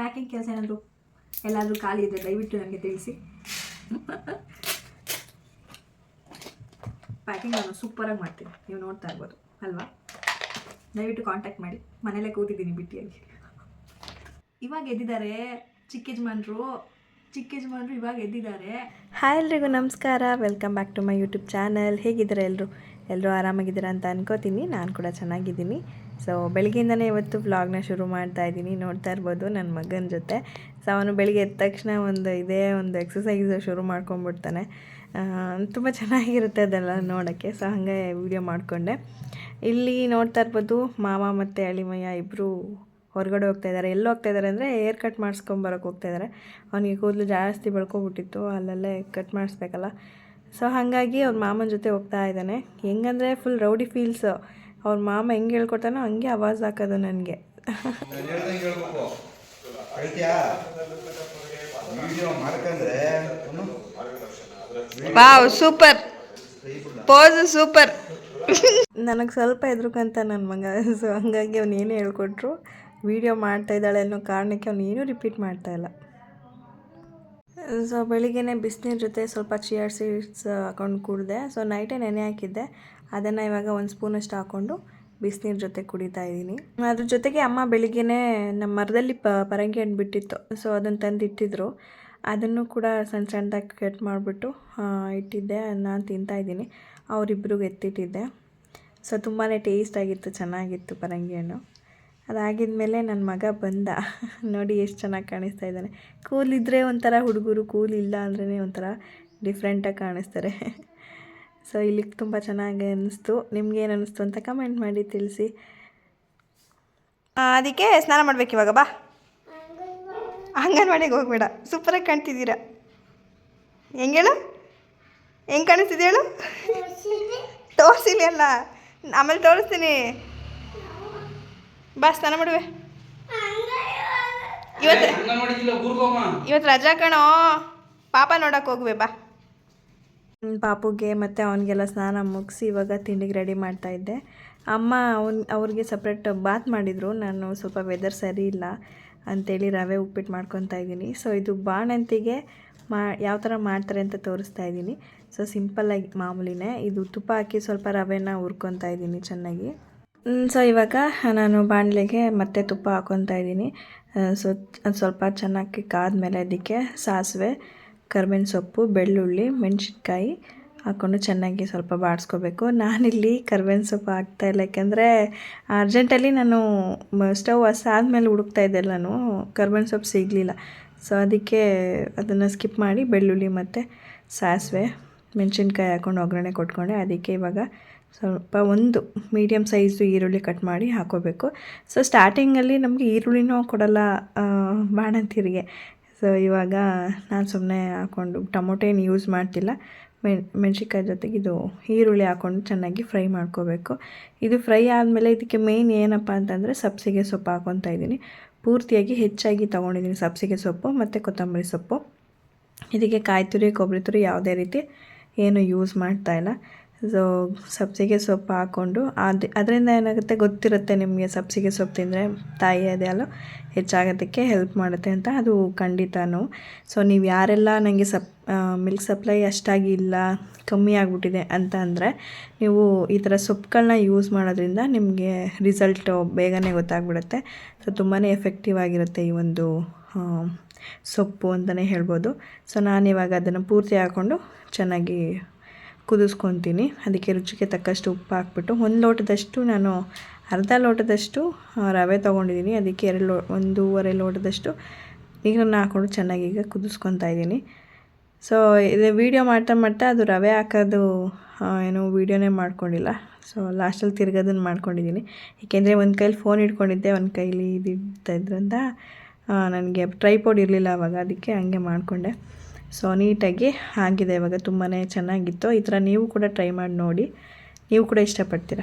Packing ಕೆಲಸ ಏನಾದರೂ ಎಲ್ಲಾದರೂ ಖಾಲಿ ಇದೆ ದಯವಿಟ್ಟು ನನಗೆ ತಿಳಿಸಿ. ಪ್ಯಾಕಿಂಗ್ ನಾನು ಸೂಪರಾಗಿ ಮಾಡ್ತೀನಿ. ನೀವು ನೋಡ್ತಾ ಇರ್ಬೋದು, ಅಲ್ವಾ? ದಯವಿಟ್ಟು ಕಾಂಟ್ಯಾಕ್ಟ್ ಮಾಡಿ. ಮನೇಲೇ ಕೂತಿದ್ದೀನಿ ಬಿಟ್ಟಿಯಲ್ಲಿ. ಇವಾಗ ಎದ್ದಿದ್ದಾರೆ ಚಿಕ್ಕ ಯಜಮಾನ್ರು. ಚಿಕ್ಕ ಯಜಮಾನ್ರು ಇವಾಗ ಎದ್ದಿದ್ದಾರೆ. ಹಾಯ್ ಎಲ್ರಿಗೂ ನಮಸ್ಕಾರ. Welcome back to my YouTube channel ಹೇಗಿದ್ದಾರೆ ಎಲ್ಲರೂ ಎಲ್ಲರೂ ಆರಾಮಾಗಿದ್ದೀರಾ ಅಂತ ಅನ್ಕೋತೀನಿ. ನಾನು ಕೂಡ ಚೆನ್ನಾಗಿದ್ದೀನಿ. ಸೊ ಬೆಳಗ್ಗೆಯಿಂದನೇ ಇವತ್ತು ವ್ಲಾಗ್ನ ಶುರು ಮಾಡ್ತಾ ಇದ್ದೀನಿ. ನೋಡ್ತಾ ಇರ್ಬೋದು ನನ್ನ ಮಗನ ಜೊತೆ. ಸೊ ಅವನು ಬೆಳಗ್ಗೆ ಎದ್ದ ತಕ್ಷಣ ಒಂದು ಇದೇ ಒಂದು ಎಕ್ಸಸೈಸ್ ಶುರು ಮಾಡ್ಕೊಂಬಿಡ್ತಾನೆ ತುಂಬ ಚೆನ್ನಾಗಿರುತ್ತೆ ಅದೆಲ್ಲ ನೋಡೋಕ್ಕೆ. ಸೊ ಹಾಗೆ ವೀಡಿಯೋ ಮಾಡಿಕೊಂಡೆ. ಇಲ್ಲಿ ನೋಡ್ತಾ ಇರ್ಬೋದು ಮಾವ ಮತ್ತು ಅಳಿಮಯ್ಯ ಇಬ್ಬರು ಹೊರಗಡೆ ಹೋಗ್ತಾ ಇದ್ದಾರೆ. ಎಲ್ಲಿ ಹೋಗ್ತಾ ಇದ್ದಾರೆ ಅಂದರೆ ಏರ್ ಕಟ್ ಮಾಡಿಸ್ಕೊಂಬರೋಕೆ ಹೋಗ್ತಾ ಇದ್ದಾರೆ. ಅವನಿಗೆ ಕೂದಲು ಜಾಸ್ತಿ ಬೆಳ್ಕೊಬಿಟ್ಟಿತ್ತು. ಅಲ್ಲಲ್ಲೇ ಕಟ್ ಮಾಡಿಸ್ಬೇಕಲ್ಲ. ಸೊ ಹಾಗಾಗಿ ಅವ್ರ ಮಾಮನ ಜೊತೆ ಹೋಗ್ತಾ ಇದ್ದಾನೆ. ಹೆಂಗಂದರೆ ಫುಲ್ ರೌಡಿ ಫೀಲ್ಸ್ ಅವ್ರ ಮಾಮ ಹೆಂಗೆ ಹೇಳ್ಕೊಡ್ತಾನೋ ಹಂಗೆ ಆವಾಜ್ ಹಾಕೋದು ನನಗೆ. Wow super. Pose super. ನನಗೆ ಸ್ವಲ್ಪ ಹೆದ್ರಕಂತ ನನ್ನ ಮಗ. ಸೊ ಹಂಗಾಗಿ ಅವ್ನು ಏನೇ ಹೇಳ್ಕೊಟ್ರು ವೀಡಿಯೋ ಮಾಡ್ತಾ ಇದ್ದಾಳೆ ಅನ್ನೋ ಕಾರಣಕ್ಕೆ ಅವ್ನು ಏನೂ ರಿಪೀಟ್ ಮಾಡ್ತಾ ಇಲ್ಲ. ಸೊ ಬೆಳಿಗ್ಗೆ ಬಿಸಿನೀರ ಜೊತೆ ಸ್ವಲ್ಪ ಚಿಯರ್ ಸೀಡ್ಸ್ ಹಾಕೊಂಡು ಕುಡಿದೆ. ಸೊ ನೈಟೇ ನೆನೆ ಹಾಕಿದ್ದೆ. ಅದನ್ನು ಇವಾಗ ಒಂದು ಸ್ಪೂನಷ್ಟು ಹಾಕ್ಕೊಂಡು ಬಿಸಿನೀರ ಜೊತೆ ಕುಡಿತಾ ಇದ್ದೀನಿ. ಅದ್ರ ಜೊತೆಗೆ ಅಮ್ಮ ಬೆಳಿಗ್ಗೆನೇ ನಮ್ಮ ಮರದಲ್ಲಿ ಪ, ಪರಂಗಿ ಹಣ್ಣು ಬಿಟ್ಟಿತ್ತು ಸೊ ಅದನ್ನು ತಂದು ಇಟ್ಟಿದ್ರು ಅದನ್ನು ಕೂಡ ಸಣ್ಣ ಸಣ್ಣದಾಗಿ ಕಟ್ ಮಾಡಿಬಿಟ್ಟು ಇಟ್ಟಿದ್ದೆ. ನಾನು ತಿಂತಾ ಇದ್ದೀನಿ. ಅವರಿಬ್ಬರಿಗೂ ಎತ್ತಿಟ್ಟಿದ್ದೆ. ಸೊ ತುಂಬಾ ಟೇಸ್ಟ್ ಆಗಿತ್ತು, ಚೆನ್ನಾಗಿತ್ತು ಪರಂಗಿ ಹಣ್ಣು ಅದಾಗಿದ್ಮೇಲೆ ನನ್ನ ಮಗ ಬಂದ. ನೋಡಿ ಎಷ್ಟು ಚೆನ್ನಾಗಿ ಕಾಣಿಸ್ತಾ ಇದ್ದಾನೆ. ಕೂಲಿದ್ರೆ ಒಂಥರ ಹುಡುಗರು ಕೂಲ್ ಇಲ್ಲ ಅಂದ್ರೇ ಒಂಥರ ಡಿಫ್ರೆಂಟಾಗಿ ಕಾಣಿಸ್ತಾರೆ. ಸೊ ಇಲ್ಲಿ ತುಂಬ ಚೆನ್ನಾಗಿ ಅನ್ನಿಸ್ತು ನಿಮ್ಗೇನು ಅನ್ನಿಸ್ತು ಅಂತ ಕಮೆಂಟ್ ಮಾಡಿ ತಿಳಿಸಿ. ಅದಕ್ಕೆ ಸ್ನಾನ ಮಾಡ್ಬೇಕು ಇವಾಗ ಬಾ. ಅಂಗನವಾಡಿಗೆ ಹೋಗ್ಬೇಡ. ಸೂಪರಾಗಿ ಕಾಣ್ತಿದ್ದೀರಾ? ಹೆಂಗೇಳು ಹೆಂಗೆ ಕಾಣಿಸ್ತಿದೆ ತೋರಿಸಿಲ್ಲ ತೋರಿಸಿಲಿ ಅಲ್ಲ. ಆಮೇಲೆ ತೋರಿಸ್ತೀನಿ. ಬಾ ಸ್ನಾನ ಮಾಡುವೆ. ಇವತ್ತು ಇವತ್ತು ರಜಾ ಕಣೋ. ಪಾಪ ನೋಡಕ್ಕೆ ಹೋಗುವೆ ಬಾ. ಪಾಪುಗೆ ಮತ್ತು ಅವನಿಗೆಲ್ಲ ಸ್ನಾನ ಮುಗಿಸಿ ಇವಾಗ ತಿಂಡಿಗೆ ರೆಡಿ ಮಾಡ್ತಾ ಇದ್ದೆ. ಅಮ್ಮ ಅವನ್ ಅವ್ರಿಗೆ ಸಪ್ರೇಟ್ ಬಾತ್ ಮಾಡಿದರು. ನಾನು ಸ್ವಲ್ಪ ವೆದರ್ ಸರಿ ಇಲ್ಲ ಅಂತೇಳಿ ರವೆ ಉಪ್ಪಿಟ್ಟು ಮಾಡ್ಕೊತಾ ಇದ್ದೀನಿ. ಸೊ ಇದು ಬಾಣಂತಿಗೆ ಮಾ ಯಾವ ಥರ ಮಾಡ್ತಾರೆ ಅಂತ ತೋರಿಸ್ತಾ ಇದ್ದೀನಿ. ಸೊ ಸಿಂಪಲ್ಲಾಗಿ ಮಾಮೂಲಿನೇ. ಇದು ತುಪ್ಪ ಹಾಕಿ ಸ್ವಲ್ಪ ರವೆನ ಹುರ್ಕೊತಾ ಇದ್ದೀನಿ ಚೆನ್ನಾಗಿ. ಸೊ ಇವಾಗ ನಾನು ಬಾಣಲೆಗೆ ಮತ್ತೆ ತುಪ್ಪ ಹಾಕ್ಕೊತಾ ಇದ್ದೀನಿ. ಸೊ ಅದು ಸ್ವಲ್ಪ ಚೆನ್ನಾಗಿ ಕಾದ್ಮೇಲೆ ಅದಕ್ಕೆ ಸಾಸಿವೆ, ಕರ್ಬೇವಿನ ಸೊಪ್ಪು, ಬೆಳ್ಳುಳ್ಳಿ, ಮೆಣಸಿನ್ಕಾಯಿ ಹಾಕ್ಕೊಂಡು ಚೆನ್ನಾಗಿ ಸ್ವಲ್ಪ ಬಾಡಿಸ್ಕೋಬೇಕು. ನಾನಿಲ್ಲಿ ಕರ್ಬೇವಿನ ಸೊಪ್ಪು ಹಾಕ್ತಾಯಿಲ್ಲ ಯಾಕೆಂದರೆ ಅರ್ಜೆಂಟಲ್ಲಿ ನಾನು ಸ್ಟವ್ ಹಸ ಆದಮೇಲೆ ಹುಡುಕ್ತಾ ಇದ್ದೆ ನಾನು, ಕರ್ಬೇವಿನ ಸೊಪ್ಪು ಸಿಗಲಿಲ್ಲ. ಸೊ ಅದಕ್ಕೆ ಅದನ್ನು ಸ್ಕಿಪ್ ಮಾಡಿ ಬೆಳ್ಳುಳ್ಳಿ ಮತ್ತು ಸಾಸಿವೆ, ಮೆಣಸಿನ್ಕಾಯಿ ಹಾಕ್ಕೊಂಡು ಒಗ್ಗರಣೆ ಕೊಟ್ಕೊಂಡೆ. ಅದಕ್ಕೆ ಇವಾಗ ಸ್ವಲ್ಪ ಒಂದು ಮೀಡಿಯಮ್ ಸೈಜು ಈರುಳ್ಳಿ ಕಟ್ ಮಾಡಿ ಹಾಕೋಬೇಕು. ಸೊ ಸ್ಟಾರ್ಟಿಂಗಲ್ಲಿ ನಮಗೆ ಈರುಳ್ಳಿನೂ ಕೊಡಲ್ಲ ಬಾಣಂತಿರಿಗೆ ಸೊ ಇವಾಗ ನಾನು ಸುಮ್ಮನೆ ಹಾಕ್ಕೊಂಡು ಟೊಮೊಟೊ ಏನು ಯೂಸ್ ಮಾಡ್ತಿಲ್ಲ. ಮೆಣ್, ಮೆಣ್ಸಿನ್ಕಾಯಿ ಜೊತೆಗೆ ಇದು ಈರುಳ್ಳಿ ಹಾಕ್ಕೊಂಡು ಚೆನ್ನಾಗಿ ಫ್ರೈ ಮಾಡ್ಕೋಬೇಕು. ಇದು ಫ್ರೈ ಆದಮೇಲೆ ಇದಕ್ಕೆ ಮೇಯ್ನ್ ಏನಪ್ಪ ಅಂತಂದರೆ ಸಬ್ಸಿಗೆ ಸೊಪ್ಪು ಹಾಕೊತಾ ಇದ್ದೀನಿ. ಪೂರ್ತಿಯಾಗಿ ಹೆಚ್ಚಾಗಿ ತೊಗೊಂಡಿದ್ದೀನಿ ಸಬ್ಸಿಗೆ ಸೊಪ್ಪು ಮತ್ತು ಕೊತ್ತಂಬರಿ ಸೊಪ್ಪು. ಇದಕ್ಕೆ ಕಾಯಿ ತುರಿ ಕೊಬ್ಬರಿ ತುರಿ ಯಾವುದೇ ರೀತಿ ಏನು ಯೂಸ್ ಮಾಡ್ತಾ ಇಲ್ಲ. ಸೊ ಸಬ್ಸಿಗೆ ಸೊಪ್ಪು ಹಾಕ್ಕೊಂಡು ಅದು ಅದರಿಂದ ಏನಾಗುತ್ತೆ ಗೊತ್ತಿರುತ್ತೆ ನಿಮಗೆ ಸಬ್ಸಿಗೆ ಸೊಪ್ಪು ತಿಂದರೆ ತಾಯಿ ಅದೆಲ್ಲ ಹೆಚ್ಚಾಗೋದಕ್ಕೆ ಹೆಲ್ಪ್ ಮಾಡುತ್ತೆ ಅಂತ ಅದು ಖಂಡಿತನೂ. ಸೊ ನೀವು ಯಾರೆಲ್ಲ ನನಗೆ ಸಪ್ ಮಿಲ್ಕ್ ಸಪ್ಲೈ ಅಷ್ಟಾಗಿ ಇಲ್ಲ, ಕಮ್ಮಿ ಆಗಿಬಿಟ್ಟಿದೆ ಅಂತ ಅಂದರೆ ನೀವು ಈ ಥರ ಸೊಪ್ಪುಗಳನ್ನ ಯೂಸ್ ಮಾಡೋದ್ರಿಂದ ನಿಮಗೆ ರಿಸಲ್ಟು ಬೇಗನೆ ಗೊತ್ತಾಗ್ಬಿಡುತ್ತೆ. ಸೊ ತುಂಬಾ ಎಫೆಕ್ಟಿವ್ ಆಗಿರುತ್ತೆ ಈ ಒಂದು ಸೊಪ್ಪು ಅಂತಲೇ ಹೇಳ್ಬೋದು. ಸೊ ನಾನಿವಾಗ ಅದನ್ನು ಪೂರ್ತಿ ಹಾಕ್ಕೊಂಡು ಚೆನ್ನಾಗಿ ಕುದಿಸ್ಕೊತೀನಿ. ಅದಕ್ಕೆ ರುಚಿಗೆ ತಕ್ಕಷ್ಟು ಉಪ್ಪು ಹಾಕ್ಬಿಟ್ಟು ಒಂದು ಲೋಟದಷ್ಟು ನಾನು ಅರ್ಧ ಲೋಟದಷ್ಟು ರವೆ ತೊಗೊಂಡಿದ್ದೀನಿ. ಅದಕ್ಕೆ ಎರಡು ಲೋ, ಒಂದೂವರೆ ಲೋಟದಷ್ಟು ನೀರನ್ನು ಹಾಕ್ಕೊಂಡು ಚೆನ್ನಾಗಿ ಈಗ ಕುದಿಸ್ಕೊತಾ ಇದ್ದೀನಿ. ಸೊ ಇದು ವೀಡಿಯೋ ಮಾಡ್ತಾ ಮಾಡ್ತಾ ಅದು ರವೆ ಹಾಕೋದು ಏನು ವೀಡಿಯೋನೇ ಮಾಡ್ಕೊಂಡಿಲ್ಲ. ಸೊ ಲಾಸ್ಟಲ್ಲಿ ತಿರ್ಗೋದನ್ನು ಮಾಡ್ಕೊಂಡಿದ್ದೀನಿ. ಏಕೆಂದರೆ ಒಂದು ಕೈಲಿ ಫೋನ್ ಇಟ್ಕೊಂಡಿದ್ದೆ ಒಂದು ಕೈಲಿ ಇದ್ದಿದ್ದ ಇದರಿಂದ ನನಗೆ ಟ್ರೈಪೋಡ್ ಇರಲಿಲ್ಲ ಅವಾಗ. ಅದಕ್ಕೆ ಹಂಗೆ ಮಾಡಿಕೊಂಡೆ. ಸೊ ನೀಟಾಗಿ ಆಗಿದೆ ಇವಾಗ ತುಂಬಾ ಚೆನ್ನಾಗಿತ್ತು. ಈ ಥರ ನೀವು ಕೂಡ ಟ್ರೈ ಮಾಡಿ ನೋಡಿ. ನೀವು ಕೂಡ ಇಷ್ಟಪಡ್ತೀರ?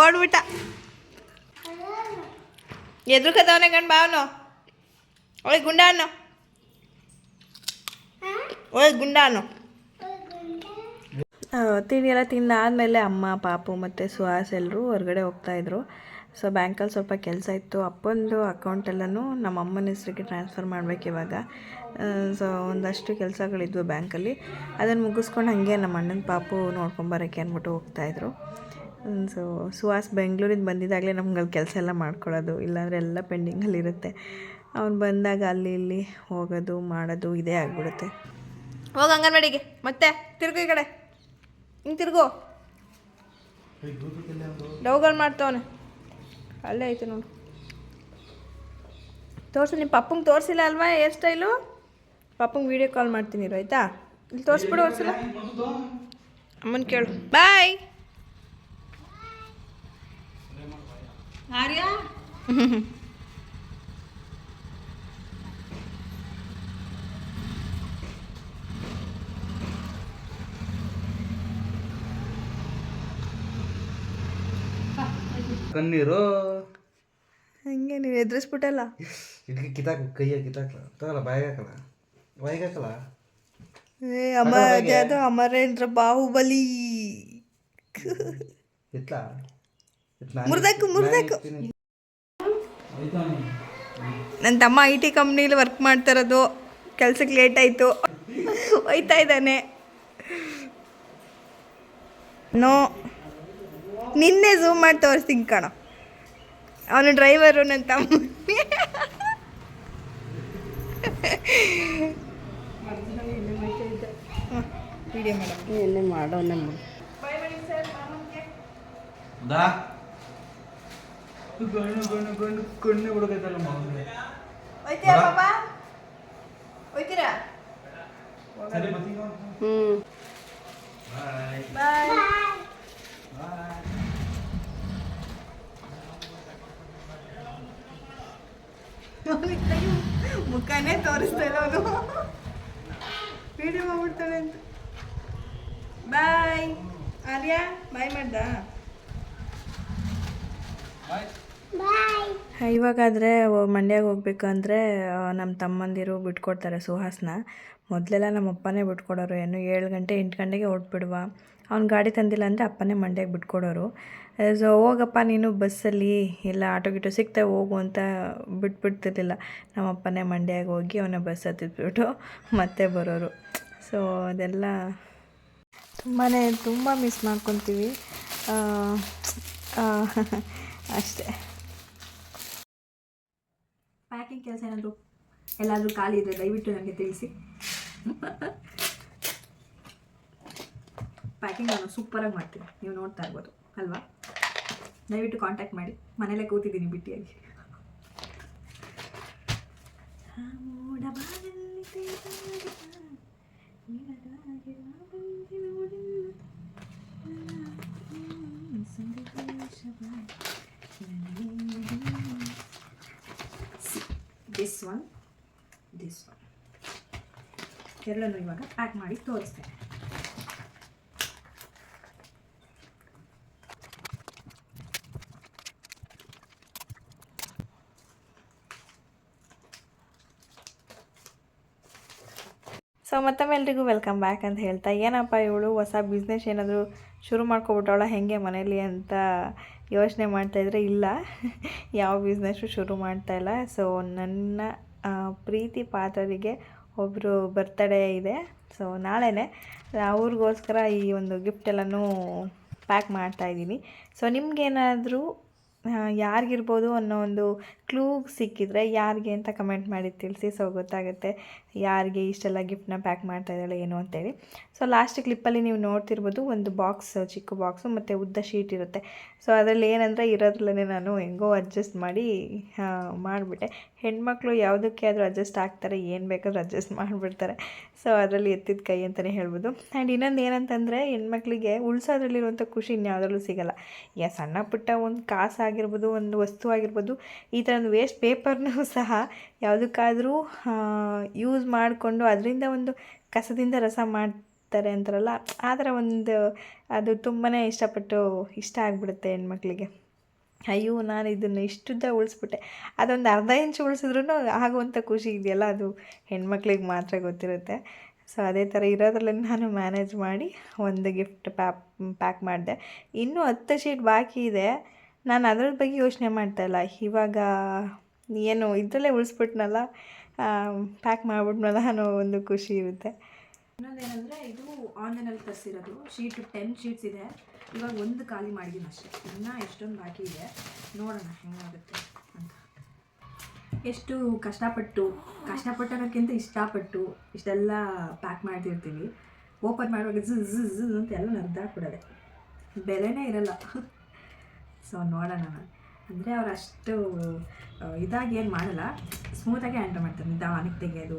ಓಡ್ಬಿಟ್ಟ ಎದುರು ಕದವನೆ ಗಂಡು ಬಾವನು ಓಯ್ ಗುಂಡಾನು. ಓಯ್ ಗುಂಡಾನು. ತಿಂಡಿ ಎಲ್ಲ ತಿಂದಾದಮೇಲೆ ಅಮ್ಮ, ಪಾಪು ಮತ್ತು ಸುಹಾಸ್ ಎಲ್ಲರೂ ಹೊರಗಡೆ ಹೋಗ್ತಾಯಿದ್ರು ಸೊ ಬ್ಯಾಂಕಲ್ಲಿ ಸ್ವಲ್ಪ ಕೆಲಸ ಇತ್ತು. ಅಪ್ಪಂದು ಅಕೌಂಟೆಲ್ಲನೂ ನಮ್ಮ ಅಮ್ಮನ ಹೆಸರಿಗೆ ಟ್ರಾನ್ಸ್ಫರ್ ಮಾಡಬೇಕು ಇವಾಗ. ಸೊ ಒಂದಷ್ಟು ಕೆಲಸಗಳಿದ್ವು ಬ್ಯಾಂಕಲ್ಲಿ. ಅದನ್ನು ಮುಗಿಸ್ಕೊಂಡು ಹಾಗೆ ನಮ್ಮ ಅಣ್ಣನ ಪಾಪು ನೋಡ್ಕೊಂಬರೋಕೆ ಅಂದ್ಬಿಟ್ಟು ಹೋಗ್ತಾಯಿದ್ರು ಸೊ ಸುಹಾಸ್ ಬೆಂಗಳೂರಿಂದ ಬಂದಿದ್ದಾಗಲೇ ನಮ್ಗೆ ಅಲ್ಲಿ ಕೆಲಸ ಎಲ್ಲ ಮಾಡ್ಕೊಳ್ಳೋದು ಇಲ್ಲಾಂದರೆ ಎಲ್ಲ ಪೆಂಡಿಂಗಲ್ಲಿರುತ್ತೆ ಅವ್ನು ಬಂದಾಗ ಅಲ್ಲಿ ಇಲ್ಲಿ ಹೋಗೋದು, ಮಾಡೋದು ಇದೇ ಆಗಿಬಿಡುತ್ತೆ. ಹೋಗ ಅಂಗನವಾಡಿಗೆ. ಮತ್ತೆ ತಿರುಗಿ ಕಡೆ. ಹಿಂಗೆ ತಿರ್ಗೋ. ಡೌಗಳು ಮಾಡ್ತವನೆ. ಅಲ್ಲೇ ಐತೆ ನೋಡು. ತೋರಿಸು ನಿಮ್ಮ ಪಪ್ಪಂಗೆ ತೋರಿಸಿಲ್ಲ ಅಲ್ವಾ ಹೇರ್ ಸ್ಟೈಲು? ಪಪ್ಪಂಗೆ ವೀಡಿಯೋ ಕಾಲ್ ಮಾಡ್ತೀನಿ ಇರು ಆಯ್ತಾ? ಇಲ್ಲಿ ತೋರಿಸ್ಬಿಡು ಒಂದ್ಸಲ. ಅಮ್ಮನ ಕೇಳು. ಬಾಯ್! ಆರ್ಯ? ಕಣ್ಣೀರು. ಹಂಗೆ ನೀವು ಎದುರಿಸ್ಬಿಟ್ಟಲ್ಲ? ಇದಕ್ಕೆ ಕಿತಾಕ್ ಕೈಯ ಕಿತಾಕಲ್ಲ ತಗಲ್ಲ ಬಾಯಿಗೆ ಹಾಕಲ್ಲ. ಬಾಯಿಗೆ ಹಾಕಲ್ಲ? ಏ ಅಮ್ಮ ಅದೇ ಅದು ಅಮರೇಂದ್ರ ಬಾಹುಬಲಿ. ಎತ್ಲ ಮುರ್ದಾಕು ಮುರ್ದಾಕು. ನನ್ನ ತಮ್ಮ ಐ ಟಿ ಕಂಪ್ನಿಲಿ ವರ್ಕ್ ಮಾಡ್ತಾ ಇರೋದು ಕೆಲ್ಸಕ್ಕೆ ಲೇಟ್ ಆಯಿತು. ಹೋಯ್ತಾ ಇದ್ದಾನೆ. ನೋ. ನಿನ್ನೆ ಝೂಮ್ ಮಾಡಿ ತೋರಿಸ್ತೀನಿ ಕಣ. ಅವನು ಡ್ರೈವರು ನನ್ನ ತಮ್ಮ. ವಿಡಿಯೋ ಮೇಡಮ್ ಎಣ್ಣೆ ಮಾಡೋ ನಮ್ಮ ದಾ. ಗಣ್ಣು ಗಣ್ಣು ಗಣ್ಣು ಕಣ್ಣು ಬಿಡಕೈತಲ್ಲ ಮಗನಿಗೆ ಹೋಯ್ತೀರಾ ಪಾಪ? ಹೋಯ್ತೀರಾ ಸರಿ ಮತ್ತೀಗ ಹ್ಞೂ ಬಾಯ್ ಮುಖನೇ ತೋರಿಸ್ತಾ ಇಲ್ಲ ಅವನು. ವಿಡಿಯೋ ಅಂತ. ಬಾಯ್ ಆರ್ಯ ಬಾಯ್ ಮಾಡ್ದ? ಇವಾಗಾದರೆ ಮಂಡ್ಯಗೆ ಹೋಗ್ಬೇಕಂದ್ರೆ ನಮ್ಮ ತಮ್ಮಂದಿರು ಬಿಟ್ಕೊಡ್ತಾರೆ ಸುಹಾಸ್ನ. ಮೊದಲೆಲ್ಲ ನಮ್ಮ ಅಪ್ಪನೇ ಬಿಟ್ಕೊಡೋರು. ಏನು ಏಳು ಗಂಟೆ ಎಂಟು ಗಂಟೆಗೆ ಹೊರಟ್ಬಿಡುವ. ಅವ್ನು ಗಾಡಿ ತಂದಿಲ್ಲ ಅಂದರೆ ಅಪ್ಪನೇ ಮಂಡ್ಯಗೆ ಬಿಟ್ಕೊಡೋರು. ಸೊ ಹೋಗಪ್ಪ, ನೀನು ಬಸ್ಸಲ್ಲಿ ಇಲ್ಲ ಆಟೋ ಗಿಟೋ ಸಿಗ್ತಾ ಹೋಗು ಅಂತ ಬಿಟ್ಬಿಡ್ತಿರ್ಲಿಲ್ಲ. ನಮ್ಮ ಅಪ್ಪನೇ ಮಂಡ್ಯಗೆ ಹೋಗಿ ಅವನ ಬಸ್ ಹತ್ತಿದ್ಬಿಟ್ಟು ಮತ್ತೆ ಬರೋರು. ಸೊ ಅದೆಲ್ಲ ತುಂಬಾ ತುಂಬ ಮಿಸ್ ಮಾಡ್ಕೊತೀವಿ. ಅಷ್ಟೇ. ಪ್ಯಾಕಿಂಗ್ ಕೆಲಸ ಏನಾದರೂ, ಎಲ್ಲಾದರೂ ಖಾಲಿ ಇದೆ ದಯವಿಟ್ಟು ನನಗೆ ತಿಳಿಸಿ. ಪ್ಯಾಕಿಂಗ್ ನಾನು ಸೂಪರಾಗಿ ಮಾಡ್ತೀನಿ. ನೀವು ನೋಡ್ತಾ ಇರ್ಬೋದು, ಅಲ್ವಾ? ದಯವಿಟ್ಟು ಕಾಂಟ್ಯಾಕ್ಟ್ ಮಾಡಿ. ಮನೇಲೇ ಕೂತಿದ್ದೀನಿ ಬಿಟ್ಟಿಯಾಗಿ. ದಿಸ್ ಒನ್ ದಿಸ್ ಒನ್ ಎರಡನ್ನು ಇವಾಗ ಪ್ಯಾಕ್ ಮಾಡಿ ತೋರಿಸ್ತೇನೆ. ಮತ್ತೊಮ್ಮೆ ಎಲ್ರಿಗೂ ವೆಲ್ಕಮ್ ಬ್ಯಾಕ್ ಅಂತ ಹೇಳ್ತಾ, ಏನಪ್ಪ ಇವಳು ಹೊಸ ಬಿಸ್ನೆಸ್ ಏನಾದರೂ ಶುರು ಮಾಡ್ಕೊಬಿಟ್ಟವಳ ಹೆಂಗೆ ಮನೇಲಿ ಅಂತ ಯೋಚನೆ ಮಾಡ್ತಾಯಿದ್ರೆ ಇಲ್ಲ. ಯಾವ ಬಿಸ್ನೆಸ್ಸು ಶುರು ಮಾಡ್ತಾ ಇಲ್ಲ. ಸೊ ನನ್ನ ಪ್ರೀತಿ ಪಾತ್ರರಿಗೆ ಒಬ್ಬರು ಬರ್ತಡೇ ಇದೆ. ಸೊ ನಾಳೆನೇ ಅವ್ರಿಗೋಸ್ಕರ ಈ ಒಂದು ಗಿಫ್ಟ್ ಎಲ್ಲನೂ ಪ್ಯಾಕ್ ಮಾಡ್ತಾ ಇದ್ದೀನಿ. ಸೊ ನಿಮ್ಗೇನಾದರೂ ಯಾರಿಗಿರ್ಬೋದು ಅನ್ನೋ ಒಂದು ಕ್ಲೂ ಸಿಕ್ಕಿದ್ರೆ ಯಾರಿಗೆ ಅಂತ ಕಮೆಂಟ್ ಮಾಡಿ ತಿಳಿಸಿ ಸೊ ಗೊತ್ತಾಗುತ್ತೆ ಯಾರಿಗೆ ಇಷ್ಟೆಲ್ಲ ಗಿಫ್ಟ್ನ ಪ್ಯಾಕ್ ಮಾಡ್ತಾ ಇದ್ದಾಳೆ ಏನು ಅಂತೇಳಿ. ಸೊ ಲಾಸ್ಟ್ ಕ್ಲಿಪ್ಪಲ್ಲಿ ನೀವು ನೋಡ್ತಿರ್ಬೋದು ಒಂದು ಬಾಕ್ಸ್ ಚಿಕ್ಕ ಬಾಕ್ಸು ಮತ್ತು ಉದ್ದ ಶೀಟ್ ಇರುತ್ತೆ. ಸೊ ಅದರಲ್ಲಿ ಏನಂದರೆ ಇರೋದ್ರಲ್ಲೇ ನಾನು ಹೆಂಗೋ ಅಡ್ಜಸ್ಟ್ ಮಾಡಿ ಮಾಡಿಬಿಟ್ಟೆ. ಹೆಣ್ಮಕ್ಳು ಯಾವುದಕ್ಕೆ ಆದರೂ ಅಡ್ಜಸ್ಟ್ ಆಗ್ತಾರೆ, ಏನು ಬೇಕಾದರೂ ಅಡ್ಜಸ್ಟ್ ಮಾಡಿಬಿಡ್ತಾರೆ. ಸೊ ಅದರಲ್ಲಿ ಎತ್ತಿದ ಕೈ ಅಂತಲೇ ಹೇಳ್ಬೋದು. ಆ್ಯಂಡ್ ಇನ್ನೊಂದು ಏನಂತಂದರೆ ಹೆಣ್ಮಕ್ಳಿಗೆ ಉಳಿಸೋದ್ರಲ್ಲಿರುವಂಥ ಖುಷಿ ಇನ್ಯಾವುದ್ರಲ್ಲೂ ಸಿಗಲ್ಲ. ಯಾ, ಸಣ್ಣ ಪುಟ್ಟ ಒಂದು ಕಾಸು ಆಗಿರ್ಬೋದು, ಒಂದು ವಸ್ತು ಆಗಿರ್ಬೋದು, ಈ ಥರ ಒಂದು ವೇಸ್ಟ್ ಪೇಪರ್ನೂ ಸಹ ಯಾವುದಕ್ಕಾದರೂ ಯೂಸ್ ಮಾಡಿಕೊಂಡು ಅದರಿಂದ ಒಂದು ಕಸದಿಂದ ರಸ ಮಾಡ್ತಾರೆ ಅಂತಾರಲ್ಲ, ಆ ಥರ ಒಂದು ಅದು ತುಂಬಾ ಇಷ್ಟಪಟ್ಟು ಇಷ್ಟ ಆಗಿಬಿಡುತ್ತೆ ಹೆಣ್ಮಕ್ಳಿಗೆ. ಅಯ್ಯೋ, ನಾನು ಇದನ್ನು ಇಷ್ಟುದ್ದ ಉಳಿಸ್ಬಿಟ್ಟೆ. ಅದೊಂದು ಅರ್ಧ ಇಂಚು ಉಳಿಸಿದ್ರೂ ಆಗುವಂಥ ಖುಷಿ ಇದೆಯಲ್ಲ, ಅದು ಹೆಣ್ಮಕ್ಳಿಗೆ ಮಾತ್ರ ಗೊತ್ತಿರುತ್ತೆ. ಸೊ ಅದೇ ಥರ ಇರೋದ್ರಲ್ಲಿ ನಾನು ಮ್ಯಾನೇಜ್ ಮಾಡಿ ಒಂದು ಗಿಫ್ಟ್ ಪ್ಯಾಕ್ ಪ್ಯಾಕ್ ಮಾಡಿದೆ. ಇನ್ನೂ ಹತ್ತು ಶೀಟ್ ಬಾಕಿ ಇದೆ. ನಾನು ಅದ್ರ ಬಗ್ಗೆ ಯೋಚನೆ ಮಾಡ್ತಾಯಿಲ್ಲ ಇವಾಗ ಏನು ಇದರಲ್ಲೇ ಉಳಿಸ್ಬಿಟ್ನಲ್ಲ ಪ್ಯಾಕ್ ಮಾಡಿಬಿಟ್ನಲ್ಲ ಅನ್ನೋ ಒಂದು ಖುಷಿ ಇರುತ್ತೆ. ಇನ್ನೊಂದೇನೆಂದರೆ, ಇದು ಆನ್ಲೈನಲ್ಲಿ ತರಿಸಿರೋದು. ಶೀಟ್ ಟೆನ್ ಶೀಟ್ಸ್ ಇದೆ. ಇವಾಗ ಒಂದು ಖಾಲಿ ಮಾಡಿದ್ದೀನಿ ಅಷ್ಟೇ. ಇನ್ನೂ ಎಷ್ಟೊಂದು ಬಾಕಿ ಇದೆ. ನೋಡೋಣ ಹೆಂಗಾಗುತ್ತೆ ಅಂತ. ಎಷ್ಟು ಕಷ್ಟಪಟ್ಟು ಕಷ್ಟಪಟ್ಟು ಅನ್ನೋಕ್ಕಿಂತ ಇಷ್ಟಪಟ್ಟು ಇಷ್ಟೆಲ್ಲ ಪ್ಯಾಕ್ ಮಾಡ್ತಿರ್ತೀವಿ. ಓಪನ್ ಮಾಡುವಾಗ ಝು ಝು ಝು ಅಂತ ಎಲ್ಲ ನರ್ದಾಕ್ಬಿಡೋದೆ ಬೆಲೆನೇ ಇರಲ್ಲ. ಸೊ ನೋಡೋಣ ಅಂದರೆ ಅವ್ರು ಅಷ್ಟು ಇದಾಗಿ ಏನು ಮಾಡಲ್ಲ. ಸ್ಮೂತಾಗಿ ಹ್ಯಾಂಡಲ್ ಮಾಡ್ತಾರೆ. ನಿಧಾನಕ್ಕೆ ತೆಗೆಯೋದು.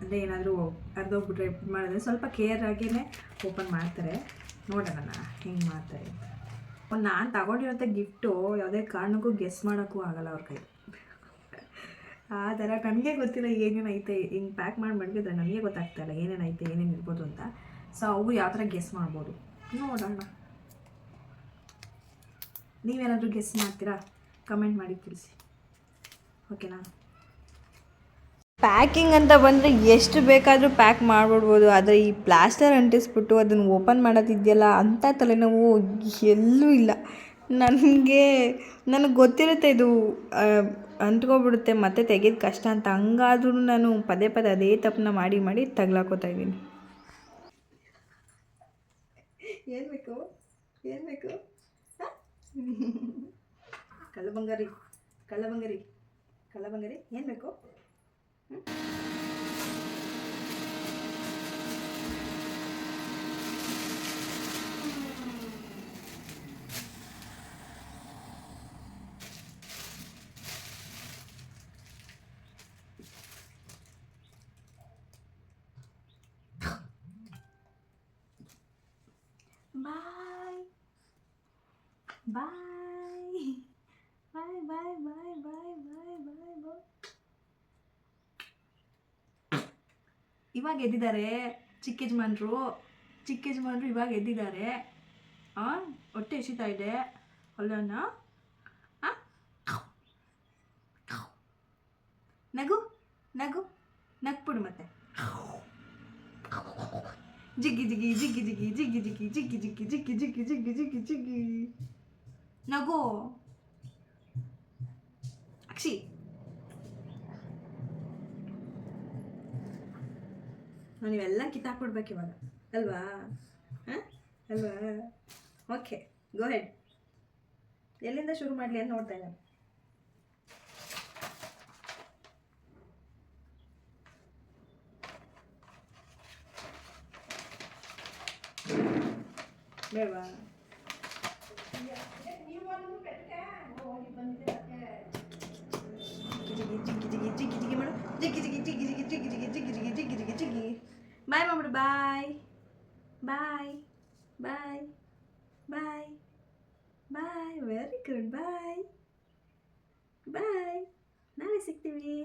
ಅಂದರೆ ಏನಾದರೂ ಅರ್ಧೋಗ್ಬಿಟ್ರೆ ಮಾಡಿದ್ರೆ ಸ್ವಲ್ಪ ಕೇರ್ ಆಗಿಯೇ ಓಪನ್ ಮಾಡ್ತಾರೆ. ನೋಡೋಣ ಹೆಂಗೆ ಮಾಡ್ತಾರೆ ಅಂತ. ನಾನು ತಗೊಂಡಿರೋಂಥ ಗಿಫ್ಟು ಯಾವುದೇ ಕಾರಣಕ್ಕೂ ಗೆಸ್ ಮಾಡೋಕ್ಕೂ ಆಗಲ್ಲ ಅವ್ರ ಕೈ ಆ ಥರ ನನಗೆ ಗೊತ್ತಿಲ್ಲ ಏನೇನೈತೆ, ಹಿಂಗೆ ಪ್ಯಾಕ್ ಮಾಡಿ ನನಗೆ ಗೊತ್ತಾಗ್ತಾ ಇಲ್ಲ ಏನೇನು ಐತೆ ಏನೇನು ಇರ್ಬೋದು ಅಂತ. ಸೊ ಅವು ಯಾವ ಥರ ಗೆಸ್ ಮಾಡ್ಬೋದು. ನೋಡೋಣ. ನೀವೇನಾದರೂ ಗೆಸ್ ಮಾಡ್ತೀರಾ? ಕಮೆಂಟ್ ಮಾಡಿ ತಿಳಿಸಿ. ಓಕೆನಾ ಪ್ಯಾಕಿಂಗ್ ಅಂತ ಬಂದರೆ ಎಷ್ಟು ಬೇಕಾದರೂ ಪ್ಯಾಕ್ ಮಾಡಿಬಿಡ್ಬೋದು ಆದರೆ ಈ ಪ್ಲಾಸ್ಟರ್ ಅಂಟಿಸ್ಬಿಟ್ಟು ಅದನ್ನು ಓಪನ್ ಮಾಡೋದಿದೆಯಲ್ಲ ಅಂಥ ತಲೆನೋವು ಎಲ್ಲೂ ಇಲ್ಲ. ನನಗೆ ನನಗೆ ಗೊತ್ತಿರುತ್ತೆ ಇದು ಅಂಟ್ಕೊಬಿಡುತ್ತೆ ಮತ್ತೆ ತೆಗೆದು ಕಷ್ಟ ಅಂತ. ಹಂಗಾದ್ರೂ ನಾನು ಪದೇ ಪದೇ ಅದೇ ತಪ್ಪನ್ನ ಮಾಡಿ ಮಾಡಿ ತಗ್ಲಾಕೋತಾ ಇದ್ದೀನಿ. ಏನು ಬೇಕು? ಏನು ಬೇಕು? ಕಲಬಂಗರಿ ಕಲಬಂಗರಿ ಕಲಬಂಗರಿ. ಏನು ಬೇಕು? ಹ್ಞೂ ಬಾಯ್ ಬಾಯ್ ಬಾಯ್ ಬಾಯ್ ಬಾಯ್ ಬಾಯ್ ಬಾಯ್ ಬಾಯ್ ಇವಾಗ ಎದ್ದಿದ್ದಾರೆ ಚಿಕ್ಕ ಯಜಮಾನ್ರು ಚಿಕ್ಕ ಯಜಮಾನ್ರು ಇವಾಗ ಎದ್ದಿದ್ದಾರೆ ಹಾಂ ಹೊಟ್ಟೆ ಎಸಿತಾ ಇದೆ ಹೊಲನ? ನಗು ನಗು ನಗ್ಬಿಡು ಮತ್ತೆ ಜಿಗ್ಗಿ ಜಿಗ್ಗಿ ಜಿಗ್ಗಿ ಜಿಗ್ಗಿ ಜಿಗ್ಗಿ ಜಿಗ್ಗಿ ಜಿಗ್ಗಿ ಜಿಗ್ಗಿ ಜಿಗ್ಗಿ ಜಿಗ್ಗಿ ಜಿಗ್ಗಿ ಜಿಗ್ಗಿ ಜಿಗ್ಗಿ ನಗು. ಅಕ್ಷಿ. ನಾನು ಇವೆಲ್ಲ ಕಿತ್ತಾಕ್ಬಿಡ್ಬೇಕು ಇವಾಗ. ಅಲ್ವಾ? ಹಾಂ? ಅಲ್ವಾ? ಓಕೆ ಗೋ ಹೆಡ್ ಎಲ್ಲಿಂದ ಶುರು ಮಾಡಲಿ ಅಂತ ನೋಡ್ತಾ ಇದ್ದಾನೆ. ಬೇಡವಾ? ಜಿಗ್ಗಿ ಜಿಗ್ಗಿ ಜಿಗ್ಗಿ ಜಿಗ್ಗಿ ಜಿಗ್ಗಿ ಜಿಗ್ಗಿ ಜಿಗ್ಗಿ ಜಿಗ್ಗಿ ಜಿಗ್ಗಿ ಜಿಗ್ಗಿ ಬಾಯ್ ಮಾಡ್ಬಿಡು ಬಾಯ್ ಬಾಯ್ ಬಾಯ್ ಬಾಯ್ ಬಾಯ್ ವೆರಿ ಗುಡ್ ಬಾಯ್ ಬಾಯ್ ನಾಳೆ ಸಿಗ್ತೀವಿ